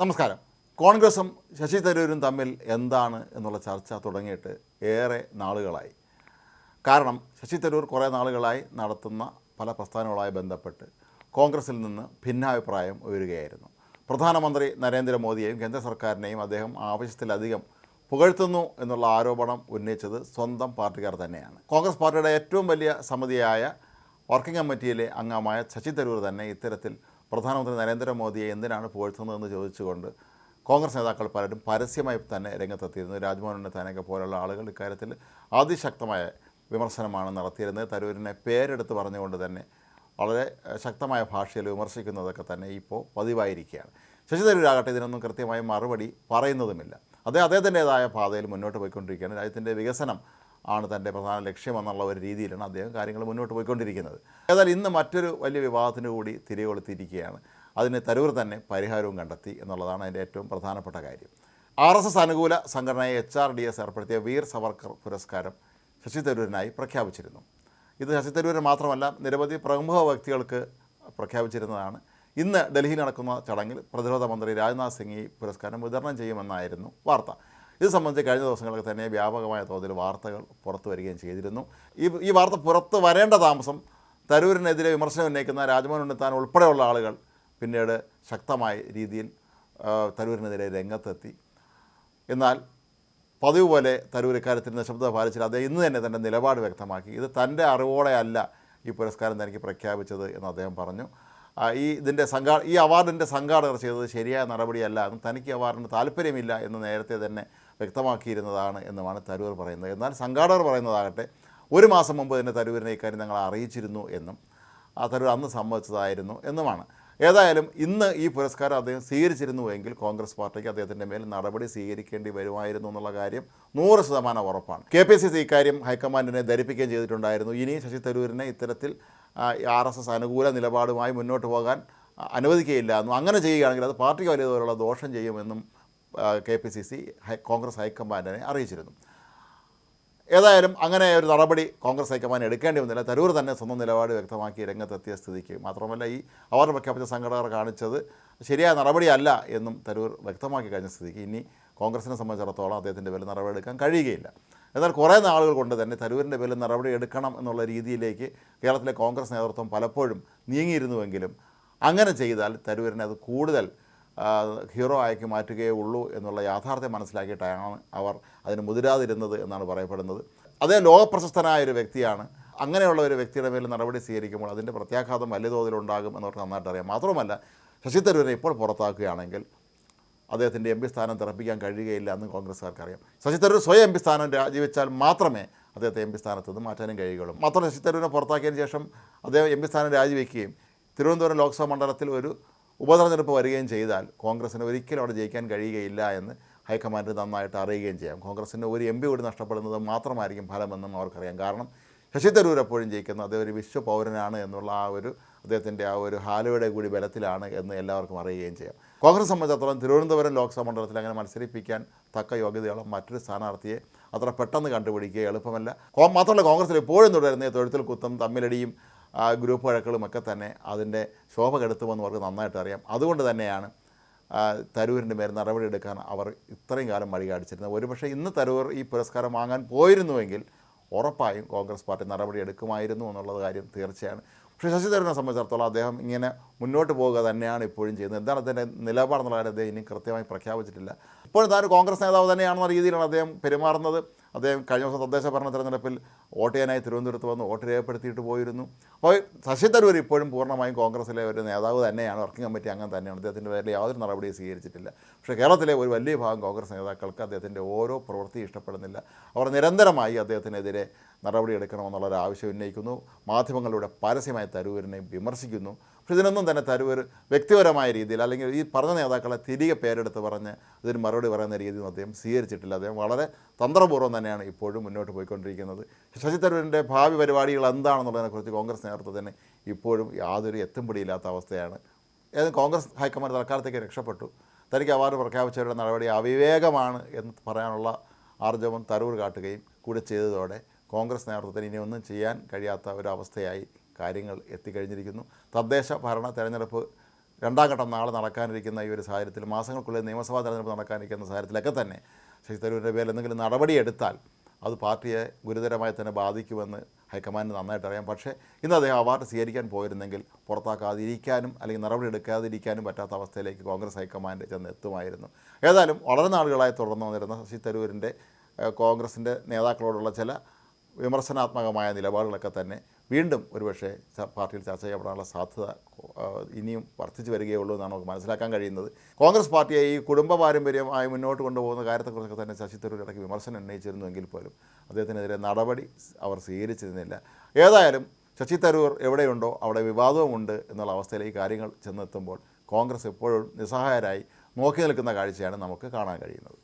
നമസ്കാരം. കോൺഗ്രസും ശശി തരൂരും തമ്മിൽ എന്താണ് എന്നുള്ള ചർച്ച തുടങ്ങിയിട്ട് ഏറെ നാളുകളായി. കാരണം ശശി തരൂർ കുറേ നാളുകളായി നടത്തുന്ന പല പ്രസ്ഥാനങ്ങളുമായി ബന്ധപ്പെട്ട് കോൺഗ്രസിൽ നിന്ന് ഭിന്നാഭിപ്രായം ഉയരുകയായിരുന്നു. പ്രധാനമന്ത്രി നരേന്ദ്രമോദിയെയും കേന്ദ്ര സർക്കാരിനെയും അദ്ദേഹം ആവശ്യത്തിലധികം പുകഴ്ത്തുന്നു എന്നുള്ള ആരോപണം ഉന്നയിച്ചത് സ്വന്തം പാർട്ടിക്കാർ തന്നെയാണ്. കോൺഗ്രസ് പാർട്ടിയുടെ ഏറ്റവും വലിയ സമിതിയായ വർക്കിംഗ് കമ്മിറ്റിയിലെ അംഗമായ ശശി തരൂർ തന്നെ ഇത്തരത്തിൽ പ്രധാനമന്ത്രി നരേന്ദ്രമോദിയെ എന്തിനാണ് പുകഴ്ത്തുന്നതെന്ന് ചോദിച്ചുകൊണ്ട് കോൺഗ്രസ് നേതാക്കൾ പലരും പരസ്യമായി തന്നെ രംഗത്തെത്തിയിരുന്നു. രാജ്മോഹൻ ഉണ്ണിത്താനൊക്കെ പോലുള്ള ആളുകൾ ഇക്കാര്യത്തിൽ അതിശക്തമായ വിമർശനമാണ് നടത്തിയിരുന്നത്. തരൂരിനെ പേരെടുത്ത് പറഞ്ഞുകൊണ്ട് തന്നെ വളരെ ശക്തമായ ഭാഷയിൽ വിമർശിക്കുന്നതൊക്കെ തന്നെ ഇപ്പോൾ പതിവായിരിക്കുകയാണ്. ശശി തരൂരാകട്ടെ ഇതിനൊന്നും കൃത്യമായി മറുപടി പറയുന്നതുമില്ല. അതേ അദ്ദേഹത്തിന്റെതായ പാതയിൽ മുന്നോട്ട് പോയിക്കൊണ്ടിരിക്കുകയാണ്. രാജ്യത്തിന്റെ വികസനം ആണ് തന്റെ പ്രധാന ലക്ഷ്യമെന്നുള്ള ഒരു രീതിയിലാണ് അദ്ദേഹം കാര്യങ്ങൾ മുന്നോട്ട് പോയിക്കൊണ്ടിരിക്കുന്നത്. ഏതായാലും ഇന്ന് മറ്റൊരു വലിയ വിവാദത്തിന് കൂടി തിരികൊളുത്തിയിരിക്കുകയാണ്. അതിന് തരൂർ തന്നെ പരിഹാരവും കണ്ടെത്തി എന്നുള്ളതാണ് അതിന്റെ ഏറ്റവും പ്രധാനപ്പെട്ട കാര്യം. ആർ എസ് എസ് അനുകൂല സംഘടനയെ എച്ച് ആർ ഡി എസ് ഏർപ്പെടുത്തിയ വീർ സവർക്കർ പുരസ്കാരം ശശി തരൂരിനായി പ്രഖ്യാപിച്ചിരുന്നു. ഇത് ശശി തരൂരിന് മാത്രമല്ല നിരവധി പ്രമുഖ വ്യക്തികൾക്ക് പ്രഖ്യാപിച്ചിരുന്നതാണ്. ഇന്ന് ഡൽഹിയിൽ നടക്കുന്ന ചടങ്ങിൽ പ്രതിരോധ മന്ത്രി രാജ്നാഥ് സിംഗ് ഈ പുരസ്കാരം വിതരണം ചെയ്യുമെന്നായിരുന്നു വാർത്ത. ഇത് സംബന്ധിച്ച് കഴിഞ്ഞ ദിവസങ്ങളൊക്കെ തന്നെ വ്യാപകമായ തോതിൽ വാർത്തകൾ പുറത്തു വരികയും ചെയ്തിരുന്നു. ഈ ഈ വാർത്ത പുറത്ത് വരേണ്ട താമസം തരൂരിനെതിരെ വിമർശനം ഉന്നയിക്കുന്ന രാജ്മോഹൻ ഉണ്ണിത്താൻ ഉൾപ്പെടെയുള്ള ആളുകൾ പിന്നീട് ശക്തമായ രീതിയിൽ തരൂരിനെതിരെ രംഗത്തെത്തി. എന്നാൽ പതിവ് പോലെ തരൂർ ഇക്കാര്യത്തിൽ നിശബ്ദത പാലിച്ചില്ല. അദ്ദേഹം ഇന്ന് തന്നെ തന്റെ നിലപാട് വ്യക്തമാക്കി. ഇത് തന്റെ അറിവോടെ അല്ല ഈ പുരസ്കാരം തനിക്ക് പ്രഖ്യാപിച്ചത് എന്ന് അദ്ദേഹം പറഞ്ഞു. ഈ ഇതിന്റെ സംഘാ ഈ അവാർഡിന്റെ സംഘാടകർ ചെയ്തത് ശരിയായ നടപടിയല്ല തനിക്ക് അവാർഡിന് താല്പര്യമില്ല എന്ന് നേരത്തെ തന്നെ വ്യക്തമാക്കിയിരുന്നതാണ് എന്നുമാണ് തരൂർ പറയുന്നത്. എന്നാൽ സംഘാടകർ പറയുന്നതാകട്ടെ ഒരു മാസം മുമ്പ് തന്നെ തരൂരിനെ ഇക്കാര്യം ഞങ്ങൾ അറിയിച്ചിരുന്നു എന്നും ആ തരൂർ അന്ന് സമ്മതിച്ചതായിരുന്നു എന്നുമാണ്. ഏതായാലും ഇന്ന് ഈ പുരസ്കാരം അദ്ദേഹം സ്വീകരിച്ചിരുന്നുവെങ്കിൽ കോൺഗ്രസ് പാർട്ടിക്ക് അദ്ദേഹത്തിന്റെ മേൽ നടപടി സ്വീകരിക്കേണ്ടി വരുമായിരുന്നു എന്നുള്ള കാര്യം നൂറ് ശതമാനം ഉറപ്പാണ്. കെ പി സി സി ഇക്കാര്യം ഹൈക്കമാൻഡിനെ ധരിപ്പിക്കുകയും ചെയ്തിട്ടുണ്ടായിരുന്നു. ഇനി ശശി തരൂരിനെ ഇത്തരത്തിൽ ആർ എസ് എസ് അനുകൂല നിലപാടുമായി മുന്നോട്ട് പോകാൻ അനുവദിക്കുകയില്ല എന്നും അങ്ങനെ ചെയ്യുകയാണെങ്കിൽ അത് പാർട്ടിക്ക് വലിയ തോതിലുള്ള ദോഷം ചെയ്യുമെന്നും K P C C Congress ഹൈക്കമാൻഡിനെ അറിയിച്ചിരുന്നു. ഏതായാലും അങ്ങനെ ഒരു നടപടി കോൺഗ്രസ് ഹൈക്കമാൻഡ് എടുക്കേണ്ടി വന്നില്ല. തരൂർ തന്നെ സ്വന്തം നിലപാട് വ്യക്തമാക്കി രംഗത്തെത്തിയ സ്ഥിതിക്ക് മാത്രമല്ല ഈ അവർ പ്രഖ്യാപിച്ച സംഘടനകൾ കാണിച്ചത് ശരിയായ നടപടിയല്ല എന്നും തരൂർ വ്യക്തമാക്കി കഴിഞ്ഞ സ്ഥിതിക്ക് ഇനി കോൺഗ്രസിനെ സംബന്ധിച്ചിടത്തോളം അദ്ദേഹത്തിന്റെ പേരിൽ നടപടി എടുക്കാൻ കഴിയുകയില്ല. എന്നാൽ കുറേ നാളുകൾ കൊണ്ട് തന്നെ തരൂരിന്റെ പേരിൽ നടപടി എടുക്കണം എന്നുള്ള രീതിയിലേക്ക് കേരളത്തിലെ കോൺഗ്രസ് നേതൃത്വം പലപ്പോഴും നീങ്ങിയിരുന്നുവെങ്കിലും അങ്ങനെ ചെയ്താൽ തരൂരിനെ അത് കൂടുതൽ ഹീറോ ആക്കി മാറ്റുകയേ ഉള്ളൂ എന്നുള്ള യാഥാർത്ഥ്യം മനസ്സിലാക്കിയിട്ടാണ് അവർ അതിന് മുതിരാതിരുന്നത് എന്നാണ് പറയപ്പെടുന്നത്. അതേ ലോകപ്രശസ്തനായ ഒരു വ്യക്തിയാണ്. അങ്ങനെയുള്ള ഒരു വ്യക്തിയുടെ മേൽ നടപടി സ്വീകരിക്കുമ്പോൾ അതിന്റെ പ്രത്യാഘാതം വലിയ തോതിലുണ്ടാകും എന്നവർക്ക് നന്നായിട്ട് അറിയാം. മാത്രമല്ല ശശി തരൂരിനെ ഇപ്പോൾ പുറത്താക്കുകയാണെങ്കിൽ അദ്ദേഹത്തിന്റെ എം പി സ്ഥാനം തിറപ്പിക്കാൻ കഴിയുകയില്ല എന്ന് കോൺഗ്രസ്സുകാർക്കറിയാം. ശശി തരൂർ സ്വയം എം പി സ്ഥാനം രാജിവെച്ചാൽ മാത്രമേ അദ്ദേഹത്തെ എം പി സ്ഥാനത്ത് നിന്ന് മാറ്റാനും കഴിയുകയുള്ളൂ. മാത്രമല്ല ശശി തരൂരിനെ പുറത്താക്കിയതിന് ശേഷം അദ്ദേഹം എം പി സ്ഥാനം രാജിവെക്കുകയും തിരുവനന്തപുരം ലോക്സഭാ മണ്ഡലത്തിൽ ഒരു ഉപതെരഞ്ഞെടുപ്പ് വരികയും ചെയ്താൽ കോൺഗ്രസ്സിന് ഒരിക്കലും അവിടെ ജയിക്കാൻ കഴിയുകയില്ല എന്ന് ഹൈക്കമാൻഡ് നന്നായിട്ട് അറിയുകയും ചെയ്യാം. കോൺഗ്രസ്സിന് ഒരു എം പി കൂടി നഷ്ടപ്പെടുന്നത് മാത്രമായിരിക്കും ഫലമെന്നും അവർക്കറിയാം. കാരണം ശശി തരൂർ എപ്പോഴും ജയിക്കുന്നത് അദ്ദേഹം ഒരു വിശ്വപൗരനാണ് എന്നുള്ള ആ ഒരു അദ്ദേഹത്തിന്റെ ആ ഒരു ഹാലയുടെ കൂടി ബലത്തിലാണ് എന്ന് എല്ലാവർക്കും അറിയുകയും ചെയ്യാം. കോൺഗ്രസ് സംബന്ധിച്ചിടത്തോളം തിരുവനന്തപുരം ലോക്സഭാ മണ്ഡലത്തിൽ അങ്ങനെ മത്സരിപ്പിക്കാൻ തക്ക യോഗ്യതയുള്ള മറ്റൊരു സ്ഥാനാർത്ഥിയെ അത്ര പെട്ടെന്ന് കണ്ടുപിടിക്കുക എളുപ്പമല്ല. മാത്രമല്ല കോൺഗ്രസ്സിൽ എപ്പോഴും തുടരുന്ന തൊഴുത്തിൽ കുത്തും തമ്മിലടിയും ആ, ഗ്രൂപ്പ് വഴക്കുകളും ഒക്കെ തന്നെ അതിന്റെ ശോഭ കെടുത്തുമെന്ന് അവർക്ക് നന്നായിട്ട് അറിയാം. അതുകൊണ്ട് തന്നെയാണ് തരൂരിന്റെ മേൽ നടപടിയെടുക്കാൻ അവർ ഇത്രയും കാലം വഴി കാണിച്ചിരുന്നത്. ഒരുപക്ഷെ ഇന്ന് തരൂർ ഈ പുരസ്കാരം വാങ്ങാൻ പോയിരുന്നുവെങ്കിൽ ഉറപ്പായും കോൺഗ്രസ് പാർട്ടി നടപടി എടുക്കുമായിരുന്നു എന്നുള്ളത് കാര്യം തീർച്ചയാണ്. പക്ഷേ ശശി തരൂരിനെ സംബന്ധിച്ചിടത്തോളം അദ്ദേഹം ഇങ്ങനെ മുന്നോട്ട് പോവുക തന്നെയാണ് ഇപ്പോഴും ചെയ്യുന്നത്. എന്താണ് അദ്ദേഹത്തിന്റെ നിലപാടെന്നുള്ള കാര്യം അദ്ദേഹം ഇനി കൃത്യമായി പ്രഖ്യാപിച്ചിട്ടില്ല. ഇപ്പോഴും താൻ കോൺഗ്രസ് നേതാവ് തന്നെയാണെന്ന രീതിയിലാണ് അദ്ദേഹം പെരുമാറുന്നത്. അദ്ദേഹം കഴിഞ്ഞ ദിവസം തദ്ദേശ ഭരണ തെരഞ്ഞെടുപ്പിൽ വോട്ട് ചെയ്യാനായി തിരുവനന്തപുരത്ത് വന്ന് വോട്ട് രേഖപ്പെടുത്തിയിട്ട് പോയിരുന്നു. അപ്പോൾ ശശി തരൂർ ഇപ്പോഴും പൂർണമായും കോൺഗ്രസിലെ ഒരു നേതാവ് തന്നെയാണ് വർക്കിംഗ് കമ്മിറ്റി അംഗം തന്നെയാണ്. അദ്ദേഹത്തിന്റെ പേരിൽ യാതൊരു നടപടിയും സ്വീകരിച്ചിട്ടില്ല. പക്ഷേ കേരളത്തിലെ ഒരു വലിയ ഭാഗം കോൺഗ്രസ് നേതാക്കൾക്ക് അദ്ദേഹത്തിന്റെ ഓരോ പ്രവൃത്തി ഇഷ്ടപ്പെടുന്നില്ല. അവർ നിരന്തരമായി അദ്ദേഹത്തിനെതിരെ നടപടിയെടുക്കണമെന്നുള്ളൊരു ആവശ്യം ഉന്നയിക്കുന്നു. മാധ്യമങ്ങളിലൂടെ പരസ്യമായി തരൂരിനെ വിമർശിക്കുന്നു. പക്ഷേ ഇതിനൊന്നും തന്നെ തരൂർ വ്യക്തിപരമായ രീതിയിൽ അല്ലെങ്കിൽ ഈ പറഞ്ഞ നേതാക്കളെ തിരികെ പേരെടുത്ത് പറഞ്ഞ് ഇതിന് മറുപടി പറയുന്ന രീതിയിൽ അദ്ദേഹം സ്വീകരിച്ചിട്ടില്ല. അദ്ദേഹം വളരെ തന്ത്രപൂർവം തന്നെയാണ് ഇപ്പോഴും മുന്നോട്ട് പോയിക്കൊണ്ടിരിക്കുന്നത്. ശശി തരൂരിന്റെ ഭാവി പരിപാടികൾ എന്താണെന്നുള്ളതിനെക്കുറിച്ച് കോൺഗ്രസ് നേതൃത്വത്തിന് ഇപ്പോഴും യാതൊരു എത്തുംപിടിയില്ലാത്ത അവസ്ഥയാണ്. ഏതായാലും കോൺഗ്രസ് ഹൈക്കമാൻഡ് തൽക്കാലത്തേക്ക് രക്ഷപ്പെട്ടു. തനിക്ക് അവാർഡ് പ്രഖ്യാപിച്ചവരുടെ നടപടി അവിവേകമാണ് എന്ന് പറയാനുള്ള ആർജവം തരൂർ കാട്ടുകയും കൂടെ ചെയ്തതോടെ കോൺഗ്രസ് നേതൃത്വത്തിന് ഇനിയൊന്നും ചെയ്യാൻ കഴിയാത്ത ഒരു അവസ്ഥയായി കാര്യങ്ങൾ എത്തിക്കഴിഞ്ഞിരിക്കുന്നു. തദ്ദേശ ഭരണ തെരഞ്ഞെടുപ്പ് രണ്ടാം ഘട്ടം നാളെ നടക്കാനിരിക്കുന്ന ഈ ഒരു സാഹചര്യത്തിൽ മാസങ്ങൾക്കുള്ളിൽ നിയമസഭാ തെരഞ്ഞെടുപ്പ് നടക്കാനിരിക്കുന്ന സാഹചര്യത്തിലൊക്കെ തന്നെ ശശി തരൂരിന്റെ പേരിൽ എന്തെങ്കിലും നടപടിയെടുത്താൽ അത് പാർട്ടിയെ ഗുരുതരമായി തന്നെ ബാധിക്കുമെന്ന് ഹൈക്കമാൻഡ് നന്നായിട്ട് അറിയാം. പക്ഷേ ഇന്ന് അദ്ദേഹം അവാർഡ് സ്വീകരിക്കാൻ പോയിരുന്നെങ്കിൽ പുറത്താക്കാതിരിക്കാനും അല്ലെങ്കിൽ നടപടി എടുക്കാതിരിക്കാനും പറ്റാത്ത അവസ്ഥയിലേക്ക് കോൺഗ്രസ് ഹൈക്കമാൻഡ് ചെന്ന് എത്തുമായിരുന്നു ഏതായാലും വളരെ നാളുകളായി തുടർന്നു വന്നിരുന്ന ശശി തരൂരിന്റെ കോൺഗ്രസിന്റെ നേതാക്കളോടുള്ള ചില വിമർശനാത്മകമായ നിലപാടുകളൊക്കെ തന്നെ വീണ്ടും ഒരുപക്ഷെ പാർട്ടിയിൽ ചർച്ച ചെയ്യപ്പെടാനുള്ള സാധ്യത ഇനിയും വർദ്ധിച്ചു വരികയുള്ളൂ എന്നാണ് നമുക്ക് മനസ്സിലാക്കാൻ കഴിയുന്നത്. കോൺഗ്രസ് പാർട്ടിയെ ഈ കുടുംബ പാരമ്പര്യമായി മുന്നോട്ട് കൊണ്ടുപോകുന്ന കാര്യത്തെക്കുറിച്ചൊക്കെ തന്നെ ശശി തരൂർ ഇടയ്ക്ക് വിമർശനം ഉന്നയിച്ചിരുന്നുവെങ്കിൽ പോലും അദ്ദേഹത്തിനെതിരെ നടപടി അവർ സ്വീകരിച്ചിരുന്നില്ല. ഏതായാലും ശശി തരൂർ എവിടെയുണ്ടോ അവിടെ വിവാദവുമുണ്ട് എന്നുള്ള അവസ്ഥയിലേക്ക് കാര്യങ്ങൾ ചെന്നെത്തുമ്പോൾ കോൺഗ്രസ് എപ്പോഴും നിസ്സഹായരായി നോക്കി നിൽക്കുന്ന കാഴ്ചയാണ് നമുക്ക് കാണാൻ കഴിയുന്നത്.